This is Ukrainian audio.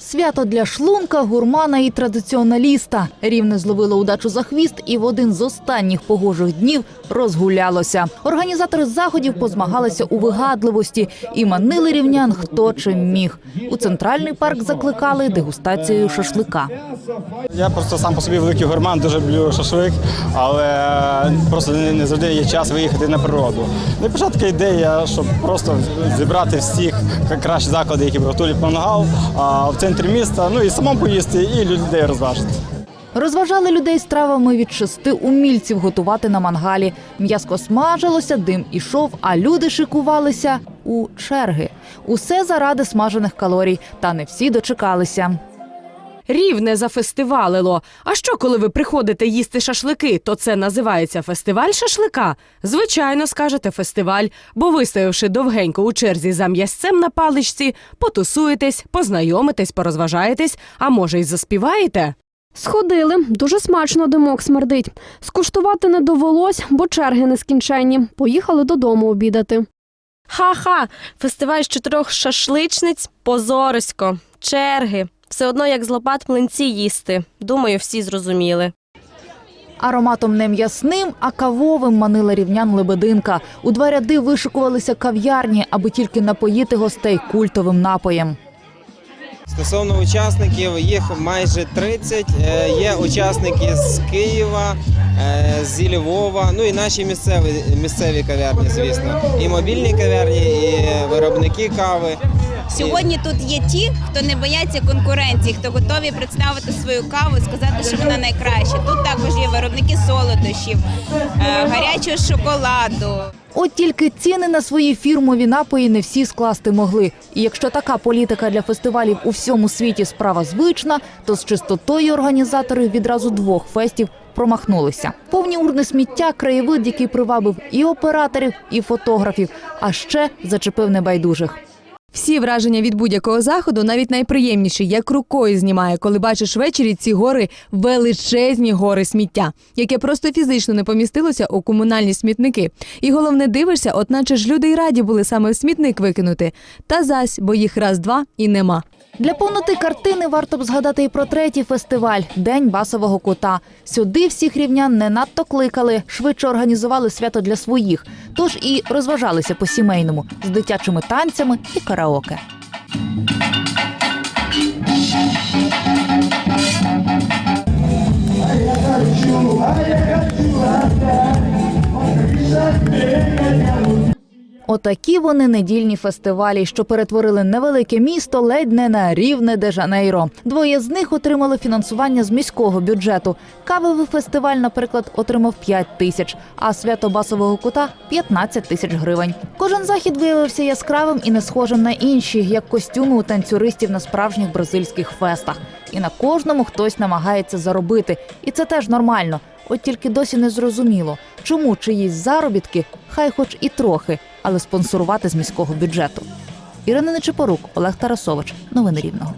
Свято для шлунка, гурмана і традиціоналіста. Рівне зловило удачу за хвіст і в один з останніх погожих днів розгулялося. Організатори заходів позмагалися у вигадливості і манили рівнян хто чим міг. У центральний парк закликали дегустацією шашлика. Я просто сам по собі великий гурман, дуже люблю шашлик, але просто не, не завжди є час виїхати на природу. Ну і пішла така ідея, щоб просто зібрати всіх кращі заклади, які готують мангал а, в центрі міста, ну і самому поїсти, і людей розважити. Розважали людей стравами від шести умільців готувати на мангалі. М'яско смажилося, дим ішов, а люди шикувалися у черги. Усе заради смажених калорій, та не всі дочекалися. Рівне зафестивалило. А що, коли ви приходите їсти шашлики, то це називається фестиваль шашлика? Звичайно, скажете фестиваль, бо вистоявши довгенько у черзі за м'ясцем на паличці, потусуєтесь, познайомитесь, порозважаєтесь, а може й заспіваєте? Сходили, дуже смачно димок смердить. Скуштувати не довелось, бо черги нескінченні. Поїхали додому обідати. Ха-ха, фестиваль з чотирьох шашличниць позорисько, черги. Все одно як з лопат млинці їсти. Думаю, всі зрозуміли. Ароматом не м'ясним, а кавовим манила рівнян лебединка. У два ряди вишикувалися кав'ярні, аби тільки напоїти гостей культовим напоєм. Стосовно учасників, їх майже 30. Е, Є учасники з Києва, е, зі Львова, ну і наші місцеві, місцеві кав'ярні, звісно. І мобільні кав'ярні, і виробники кави. Сьогодні тут є ті, хто не бояться конкуренції, хто готові представити свою каву, сказати, що вона найкраща. Тут також є виробники солодощів, е, гарячого шоколаду. От тільки ціни на свої фірмові напої не всі скласти могли. І якщо така політика для фестивалів у всьому світі справа звична, то з чистотою організатори відразу двох фестів промахнулися. Повні урни сміття, краєвид, який привабив і операторів, і фотографів, а ще зачепив небайдужих. Всі враження від будь-якого заходу, навіть найприємніші, як рукою знімає, коли бачиш ввечері ці гори величезні гори сміття, яке просто фізично не помістилося у комунальні смітники. І головне дивишся, от наче ж люди й раді були саме в смітник викинути. Та зась, бо їх раз-два і нема. Для повноти картини варто б згадати і про третій фестиваль День басового кута. Сюди всіх рівнян не надто кликали, швидше організували свято для своїх, тож і розважалися по сімейному з дитячими танцями і караоке. Отакі вони недільні фестивалі, що перетворили невелике місто ледь не на рівне де Жанейро. Двоє з них отримали фінансування з міського бюджету. Кавовий фестиваль, наприклад, отримав 5 тисяч, а свято басового кута 15 тисяч гривень. Кожен захід виявився яскравим і не схожим на інші, як костюми у танцюристів на справжніх бразильських фестах. І на кожному хтось намагається заробити, і це теж нормально. От тільки досі не зрозуміло, чому чиїсь заробітки, хай хоч і трохи, але спонсорувати з міського бюджету. Ірина Нечипорук, Олег Тарасович. Новини Рівного.